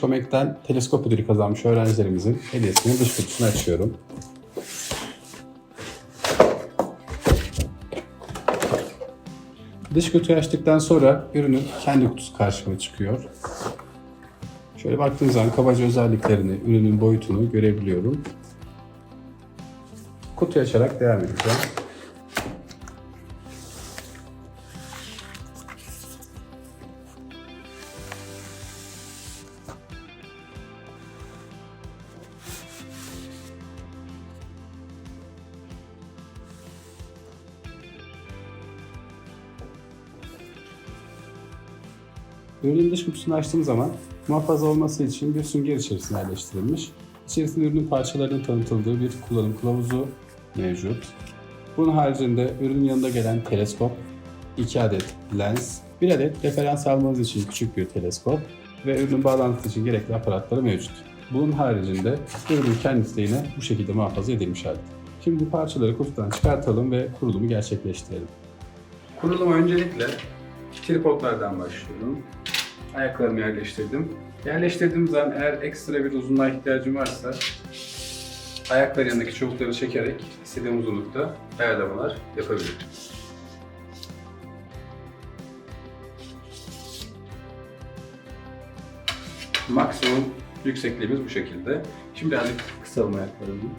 Komek'ten teleskop ödülü kazanmış öğrencilerimizin hediyesini dış kutusunu açıyorum. Dış kutuyu açtıktan sonra ürünün kendi kutusu karşıma çıkıyor. Şöyle baktığınız zaman kabaca özelliklerini, ürünün boyutunu görebiliyorum. Kutuyu açarak devam edeceğim. Ürünün dış kutusunu açtığım zaman muhafaza olması için bir sünger içerisine yerleştirilmiş. İçerisinde ürünün parçalarının tanıtıldığı bir kullanım kılavuzu mevcut. Bunun haricinde ürünün yanında gelen teleskop, 2 adet lens, 1 adet referans almanız için küçük bir teleskop ve ürünün bağlantısı için gerekli aparatları mevcut. Bunun haricinde ürünün kendisi de yine bu şekilde muhafaza edilmiş halde. Şimdi bu parçaları kutudan çıkartalım ve kurulumu gerçekleştirelim. Kuruluma öncelikle tripodlardan başlıyorum. Ayaklarımı yerleştirdim. Yerleştirdiğim zaman eğer ekstra bir uzunluğa ihtiyacım varsa ayaklar yanındaki çubukları çekerek istediğim uzunlukta ayarlamalar yapabilirim. Maksimum yüksekliğimiz bu şekilde. Şimdi birazcık kısalım ayaklarımı.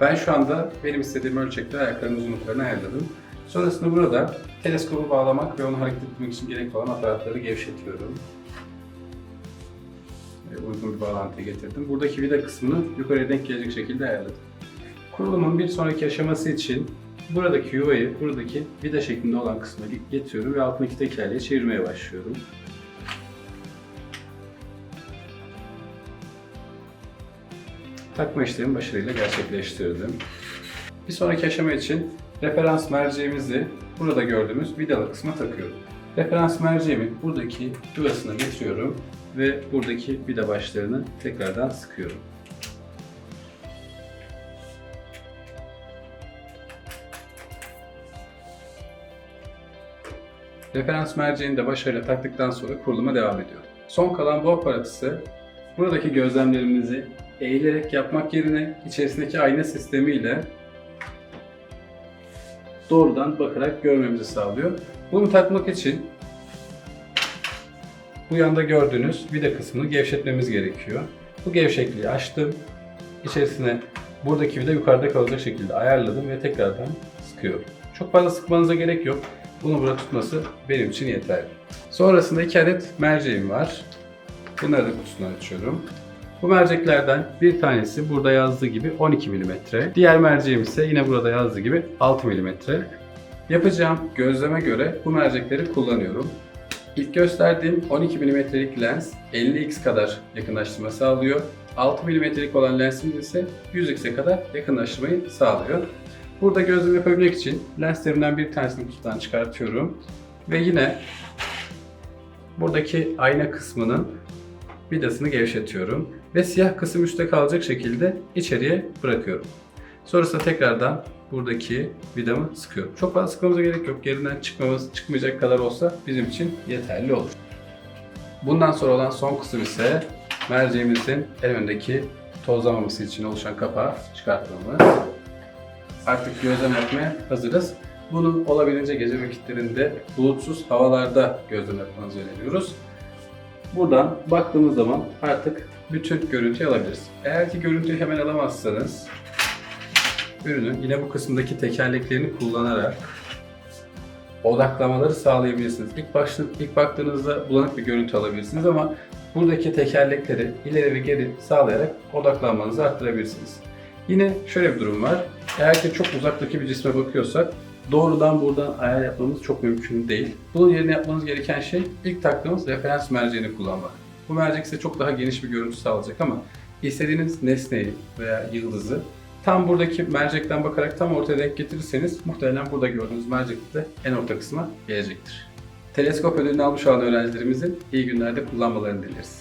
Ben şu anda benim istediğim ölçekte ayaklarımın uzunluklarını ayarladım. Sonrasında burada teleskobu bağlamak ve onu hareket ettirmek için gerekli olan aparatları gevşetiyorum. Ve uygun bir bağlantıyı getirdim. Buradaki vida kısmını yukarıya denk gelecek şekilde ayarladım. Kurulumun bir sonraki aşaması için buradaki yuvayı buradaki vida şeklinde olan kısma getiriyorum ve altındaki tekerleği çevirmeye başlıyorum. Takma işlemi başarıyla gerçekleştirdim. Bir sonraki aşama için referans merceğimizi burada gördüğümüz vidalı kısma takıyorum. Referans merceğimi buradaki yuvasına getiriyorum ve buradaki vida başlarını tekrardan sıkıyorum. Referans merceğini de başarıyla taktıktan sonra kuruluma devam ediyor. Son kalan bu aparat ise buradaki gözlemlerimizi eğilerek yapmak yerine içerisindeki ayna sistemiyle doğrudan bakarak görmemizi sağlıyor. Bunu takmak için bu yanda gördüğünüz vida kısmını gevşetmemiz gerekiyor. Bu gevşekliği açtım. İçerisine buradaki vida yukarıda kalacak şekilde ayarladım ve tekrardan sıkıyorum. Çok fazla sıkmanıza gerek yok. Bunu burada tutması benim için yeterli. Sonrasında iki adet merceğim var. Bunları da kutusunu açıyorum. Bu merceklerden bir tanesi burada yazdığı gibi 12 mm. Diğer merceğim ise yine burada yazdığı gibi 6 mm. Yapacağım gözleme göre bu mercekleri kullanıyorum. İlk gösterdiğim 12 mm'lik lens 50x kadar yakınlaştırma sağlıyor. 6 mm'lik olan lensimiz ise 100x'e kadar yakınlaştırmayı sağlıyor. Burada gözlem yapabilmek için lenslerimden bir tanesini kutudan çıkartıyorum. Ve yine buradaki ayna kısmının vidasını gevşetiyorum ve siyah kısım üstte kalacak şekilde içeriye bırakıyorum. Sonrasında tekrardan buradaki vidamı sıkıyorum. Çok fazla sıkmamıza gerek yok. Yerinden çıkmamız, çıkmayacak kadar olsa bizim için yeterli olur. Bundan sonra olan son kısım ise merceğimizin en öndeki tozlamaması için oluşan kapağı çıkartmamız. Artık gözlem yapmaya hazırız. Bunu olabildiğince gece vakitlerinde bulutsuz havalarda gözlem yapmanızı öneriyoruz. Buradan baktığımız zaman artık bütün görüntüyü alabiliriz. Eğer ki görüntüyü hemen alamazsanız ürünün yine bu kısımdaki tekerleklerini kullanarak odaklamaları sağlayabilirsiniz. İlk, başlı, ilk baktığınızda bulanık bir görüntü alabilirsiniz ama buradaki tekerlekleri ileri ve geri sağlayarak odaklanmanızı arttırabilirsiniz. Yine şöyle bir durum var. Eğer ki çok uzaktaki bir cisme bakıyorsak doğrudan buradan ayar yapmamız çok mümkün değil. Bunun yerine yapmanız gereken şey ilk taktığımız referans merceğini kullanmak. Bu mercek size çok daha geniş bir görüntü sağlayacak ama istediğiniz nesneyi veya yıldızı tam buradaki mercekten bakarak tam ortaya denk getirirseniz muhtemelen burada gördüğünüz mercek de en orta kısma gelecektir. Teleskop ödülünü almış olan öğrencilerimizin iyi günlerde kullanmalarını dileriz.